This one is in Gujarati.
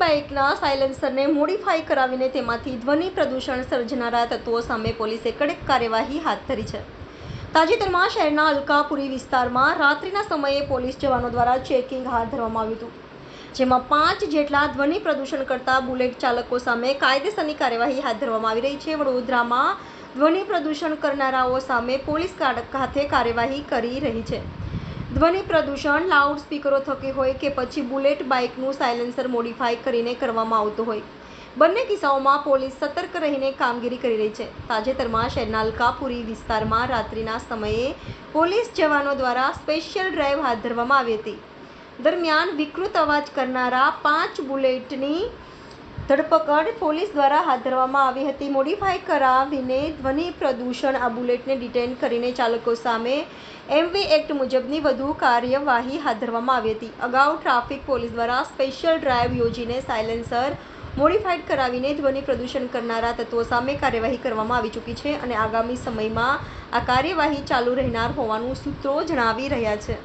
બાઇકના સાયલેન્સરને મોડિફાઈ કરાવીને તેમાંથી ધ્વનિ પ્રદૂષણ સર્જનારા તત્વો સામે પોલીસે કડક કાર્યવાહી હાથ ધરી છે. તાજેતરમાં શહેરના અલકાપુરી વિસ્તારમાં રાત્રિના સમયે પોલીસ જવાનો દ્વારા ચેકિંગ હાથ ધરવામાં આવ્યું હતું, જેમાં પાંચ જેટલા ધ્વનિ પ્રદૂષણ કરતા બુલેટ ચાલકો સામે કાયદેસરની કાર્યવાહી હાથ ધરવામાં આવી રહી છે. વડોદરામાં ધ્વનિ પ્રદૂષણ કરનારાઓ સામે પોલીસ હાથે કાર્યવાહી કરી રહી છે. ધ્વનિ પ્રદૂષણ લાઉડ સ્પીકરો થકી હોય કે પછી બુલેટ બાઇકનું સાયલેન્સર મોડિફાઈ કરીને કરવામાં આવતું હોય. બંને કિસ્સાઓમાં પોલીસ સતર્ક રહીને કામગીરી કરી રહી છે. તાજેતરમાં શહેરના અલકાપુરી વિસ્તારમાં રાત્રિના સમયે પોલીસ જવાનો દ્વારા સ્પેશિયલ ડ્રાઈવ હાથ ધરવામાં આવી હતી. દરમિયાન વિકૃત અવાજ કરનારા પાંચ બુલેટની ધરપકડ પોલીસ દ્વારા હાથ ધરવામાં આવી હતી. મોડિફાઈ કરાવીને ધ્વનિ પ્રદૂષણ આ બુલેટને ડિટેન કરીને ચાલકો સામે એમવી એક્ટ મુજબની વધુ કાર્યવાહી હાથ ધરવામાં આવી હતી. અગાઉ ટ્રાફિક પોલીસ દ્વારા સ્પેશિયલ ડ્રાઈવ યોજીને સાયલેન્સર મોડિફાઈડ કરાવીને ધ્વનિ પ્રદૂષણ કરનારા તત્વો સામે કાર્યવાહી કરવામાં આવી ચૂકી છે અને આગામી સમયમાં આ કાર્યવાહી ચાલુ રહેનાર હોવાનું સૂત્રો જણાવી રહ્યા છે.